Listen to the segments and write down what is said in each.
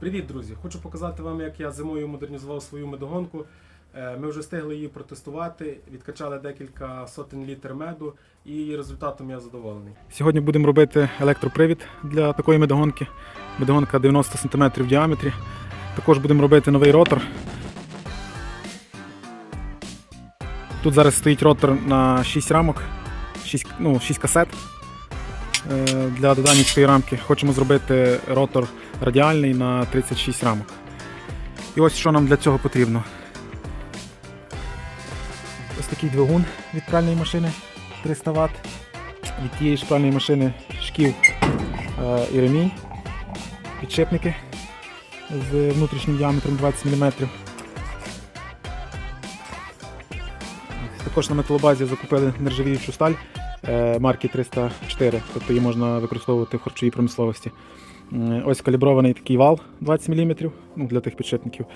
Привіт, друзі! Хочу показати вам, як я зимою модернізував свою медогонку. Е, Ми вже встигли її протестувати, відкачали декілька сотень літр меду і результатом я задоволений. Сьогодні будемо робити електропривід для такої медогонки. Медогонка 90 см в діаметрі. Також будемо робити новий ротор. Тут зараз стоїть ротор на 6 рамок, 6, ну, 6 касет для додання цієї рамки. Хочемо зробити ротор радіальний на 36 рамок. І ось що нам для цього потрібно. Ось такий двигун від пральної машини 300 Вт. Від тієї ж пральної машини шків е, і ремінь, підшипники з внутрішнім діаметром 20 мм. Також на металобазі закупили нержавіючу сталь е, марки 304, тобто її можна використовувати в харчовій промисловості. Ось калібрований такий вал 20 мм ну, для тих підшипників.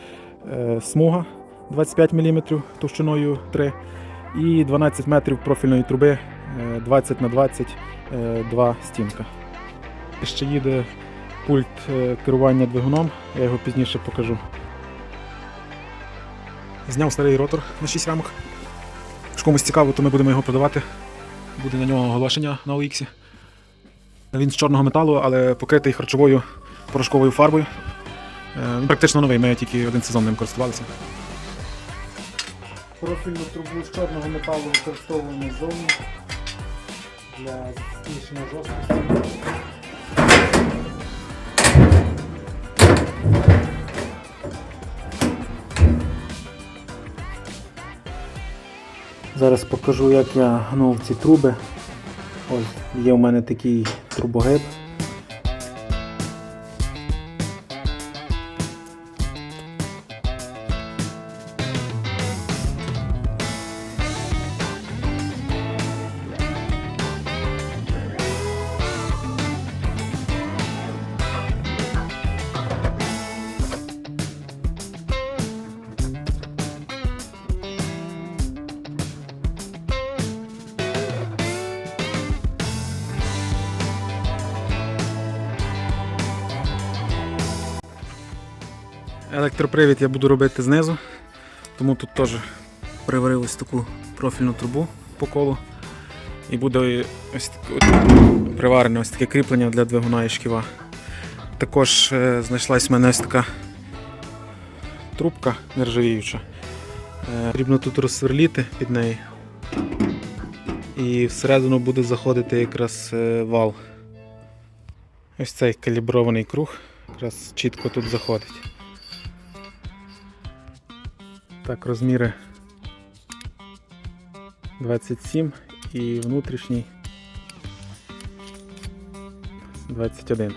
Е, Смуга 25 мм товщиною 3 і 12 метрів профільної труби е, 20 на 20 е, два стінка. Ще їде пульт е, керування двигуном, я його пізніше покажу. Зняв старий ротор на 6 рамок. Якщо комусь цікаво, то ми будемо його продавати. Буде на нього оголошення на OX. Він з чорного металу, але покритий харчовою порошковою фарбою. Е, Він практично новий, ми тільки один сезон ним користувалися. Профільну трубу з чорного металу використовуємо зону для збільшення жорсткості. Зараз покажу, як я гнув ці труби. Ось є у мене такий трубогиб. Електропривід я буду робити знизу, тому тут теж приварив ось таку профільну трубу по колу. І буде ось приварене ось таке кріплення для двигуна і шківа. Також е, знайшлась в мене ось така трубка нержавіюча. Е, Потрібно тут розсверліти під неї. І всередину буде заходити якраз е, вал. Ось цей калібрований круг якраз чітко тут заходить. Так, розміри 27 і внутрішній 21.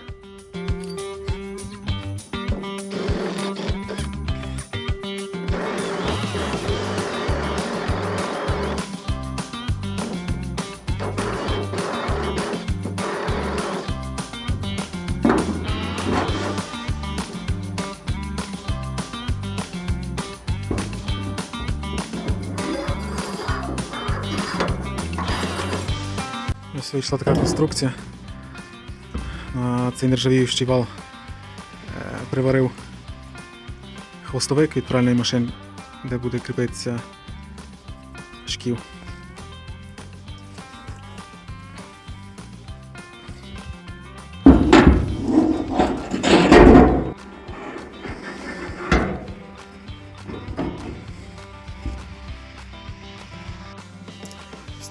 Ось вийшла така конструкція. Цей нержавіючий вал е, приварив хвостовик від пральної машини, де буде кріпитися шків.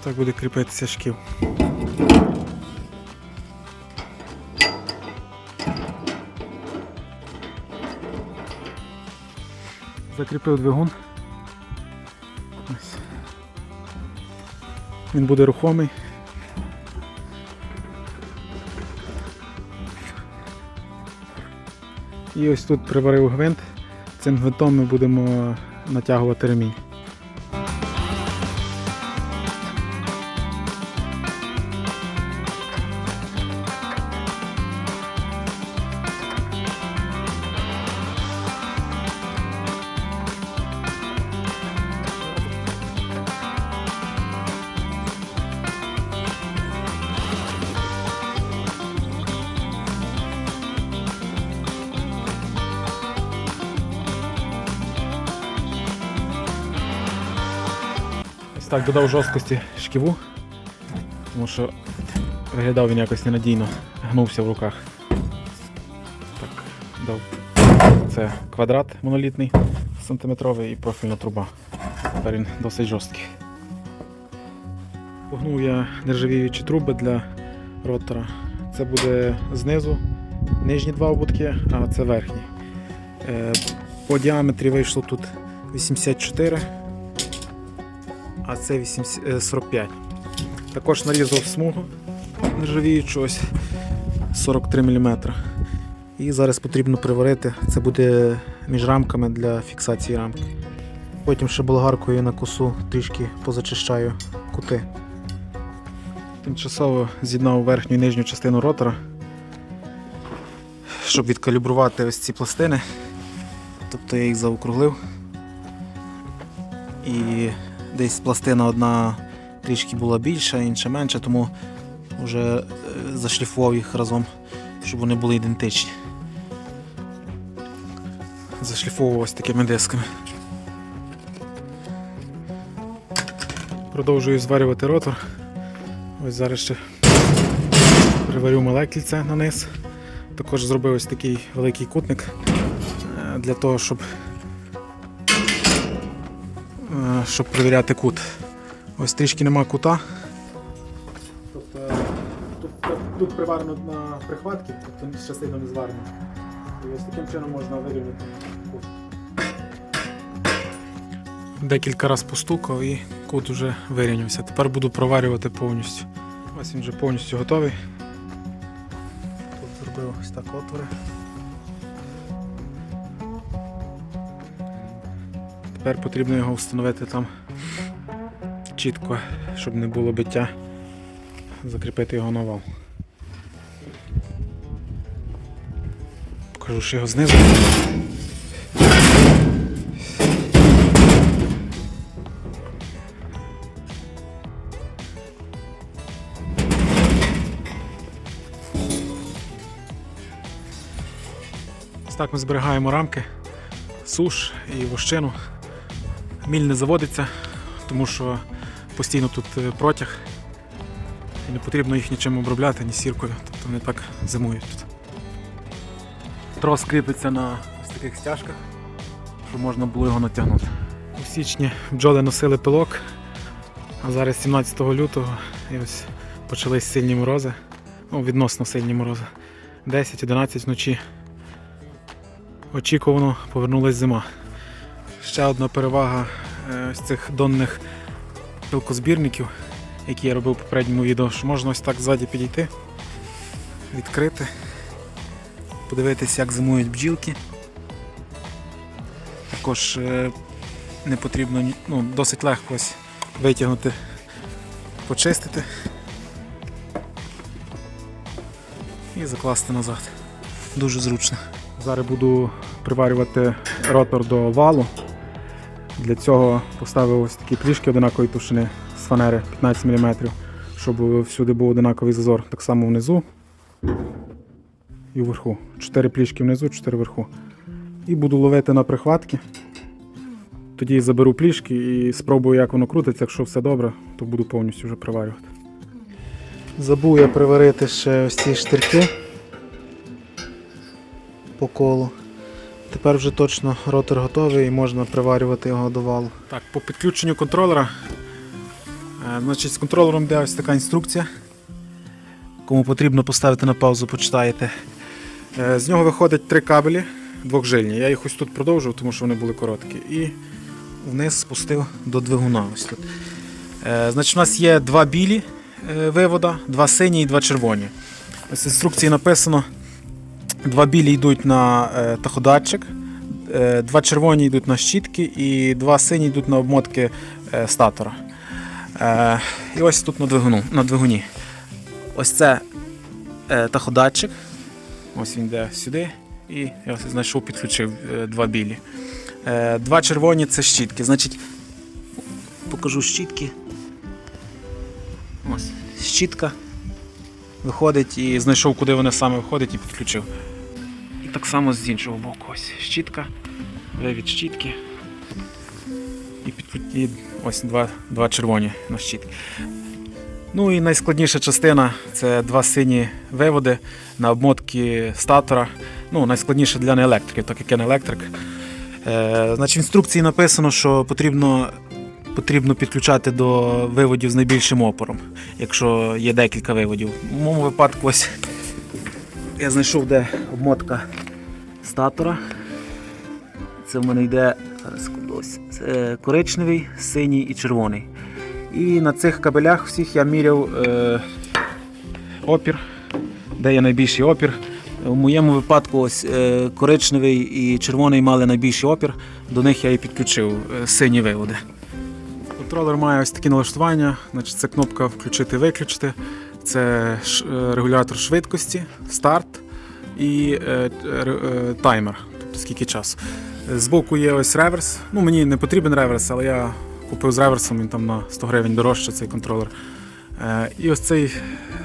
Так буде кріпитися шків. Закріпив двигун. Ось. Він буде рухомий. І ось тут приварив гвинт. Цим гвинтом ми будемо натягувати ремінь. Ось так додав жорсткості шківу, тому що виглядав він якось ненадійно, гнувся в руках. Так, дав. Це квадрат монолітний, сантиметровий і профільна труба. Тепер він досить жорсткий. Погнув я нержавіючі труби для ротора. Це буде знизу нижні два ободки, а це верхні. Е, По діаметрі вийшло тут 84, а це 80, е, 45. Також нарізав смугу нержавіючу ось 43 мм. І зараз потрібно приварити. Це буде між рамками для фіксації рамки. Потім ще болгаркою на косу трішки позачищаю кути. Тимчасово з'єднав верхню і нижню частину ротора, щоб відкалібрувати ось ці пластини. Тобто я їх заокруглив. І десь пластина одна трішки була більша, інша менша, тому вже е, зашліфував їх разом, щоб вони були ідентичні. Зашліфовував ось такими дисками. Продовжую зварювати ротор. Ось зараз ще приварю мале кільце на низ. Також зробив ось такий великий кутник е, для того, щоб, щоб перевіряти кут. Ось трішки нема кута. Тобто тут, тут приварено на прихватки, тобто сильно не зварено. І ось таким чином можна вирівняти кут. Декілька разів постукав і кут вже вирівнявся. Тепер буду проварювати повністю. Ось він вже повністю готовий. Тут зробив ось так отвори. Тепер потрібно його встановити там чітко, щоб не було биття, закріпити його на вал. Покажу ще його знизу. Ось так ми зберігаємо рамки, суш і вощину. Міль не заводиться, тому що постійно тут е, протяг. І не потрібно їх нічим обробляти, ні сіркою, тобто вони так зимують тут. Трос кріпиться на ось таких стяжках, щоб можна було його натягнути. У січні бджоли носили пилок, а зараз 17 лютого і ось почались сильні морози, ну, відносно сильні морози. 10-11 вночі очікувано повернулась зима. Ще одна перевага е, ось цих донних пилкозбірників, які я робив у попередньому відео, що можна ось так ззаді підійти, відкрити, подивитися, як зимують бджілки. Також е, не потрібно ну, досить легко ось витягнути, почистити і закласти назад. Дуже зручно. Зараз буду приварювати ротор до валу. Для цього поставив ось такі плішки одинакової товщини з фанери 15 мм, щоб всюди був одинаковий зазор. Так само внизу і вверху. 4 плішки внизу, 4 вверху. І буду ловити на прихватки. Тоді заберу плішки і спробую, як воно крутиться. Якщо все добре, то буду повністю вже приварювати. Забув я приварити ще ось ці штирки по колу. Тепер вже точно ротор готовий і можна приварювати його до валу. Так, по підключенню контролера. е, Значить, з контролером йде ось така інструкція. Кому потрібно поставити на паузу, почитаєте. Е, З нього виходять три кабелі двохжильні. Я їх ось тут продовжив, тому що вони були короткі. І вниз спустив до двигуна. Ось тут. Е, Значить, у нас є два білі вивода, два сині і два червоні. Ось інструкції написано. Два білі йдуть на е, таходатчик, е, два червоні йдуть на щітки і два сині йдуть на обмотки е, статора. І ось тут на, двигуну, на двигуні. Ось це таходатчик. Ось він йде сюди. І я знайшов, підключив два білі. Два червоні це щітки. Значить, покажу щітки. Ось щітка виходить і знайшов, куди вони саме виходять і підключив. Так само з іншого боку. Ось щітка, вивід щітки. І, підклю... і ось два, два червоні на щитки. Ну і найскладніша частина це два сині виводи на обмотки статора. Ну, найскладніше для неелектриків, так як я не електрик. Е, значить, в інструкції написано, що потрібно, потрібно підключати до виводів з найбільшим опором, якщо є декілька виводів. У моєму випадку ось я знайшов, де обмотка статора. Це в мене йде коричневий, синій і червоний. І на цих кабелях всіх я міряв е, опір, де є найбільший опір. У моєму випадку ось е, коричневий і червоний мали найбільший опір, до них я і підключив е, сині виводи. Контролер має ось такі налаштування, значить це кнопка включити-виключити, це ш- е, регулятор швидкості, старт і е, е, таймер, тобто скільки часу. Збоку є ось реверс. Ну, мені не потрібен реверс, але я купив з реверсом, він там на 100 гривень дорожче цей контролер. Е, І ось цей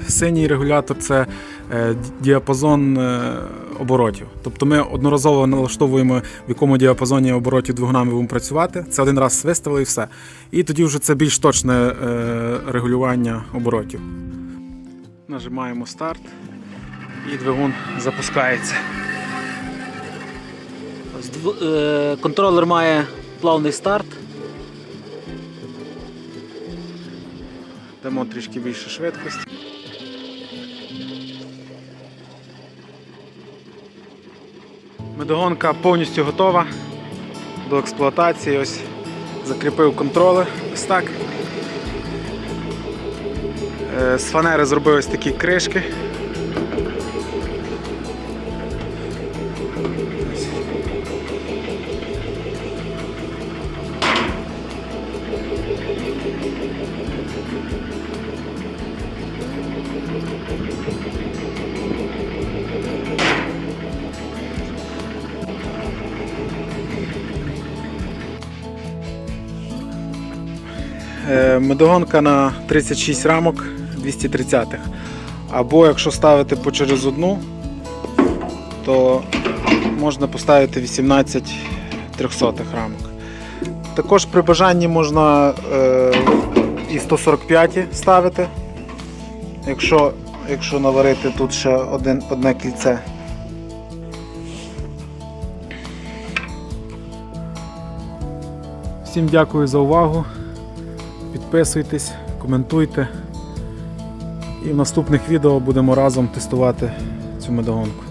синій регулятор це е, діапазон е, оборотів. Тобто ми одноразово налаштовуємо, в якому діапазоні оборотів двигуна будемо працювати. Це один раз виставили і все. І тоді вже це більш точне е, регулювання оборотів. Нажимаємо старт і двигун запускається. Е, контролер має плавний старт. Дамо трішки більше швидкості. Медогонка повністю готова до експлуатації. Ось закріпив контролер. Ось так. Е, З фанери зробив ось такі кришки. Медогонка на 36 рамок 230-х. Або якщо ставити по через одну, то можна поставити 18 300 рамок. Також при бажанні можна е, і 145 ставити, якщо, якщо наварити тут ще один, одне кільце. Всім дякую за увагу. Підписуйтесь, коментуйте. І в наступних відео будемо разом тестувати цю медогонку.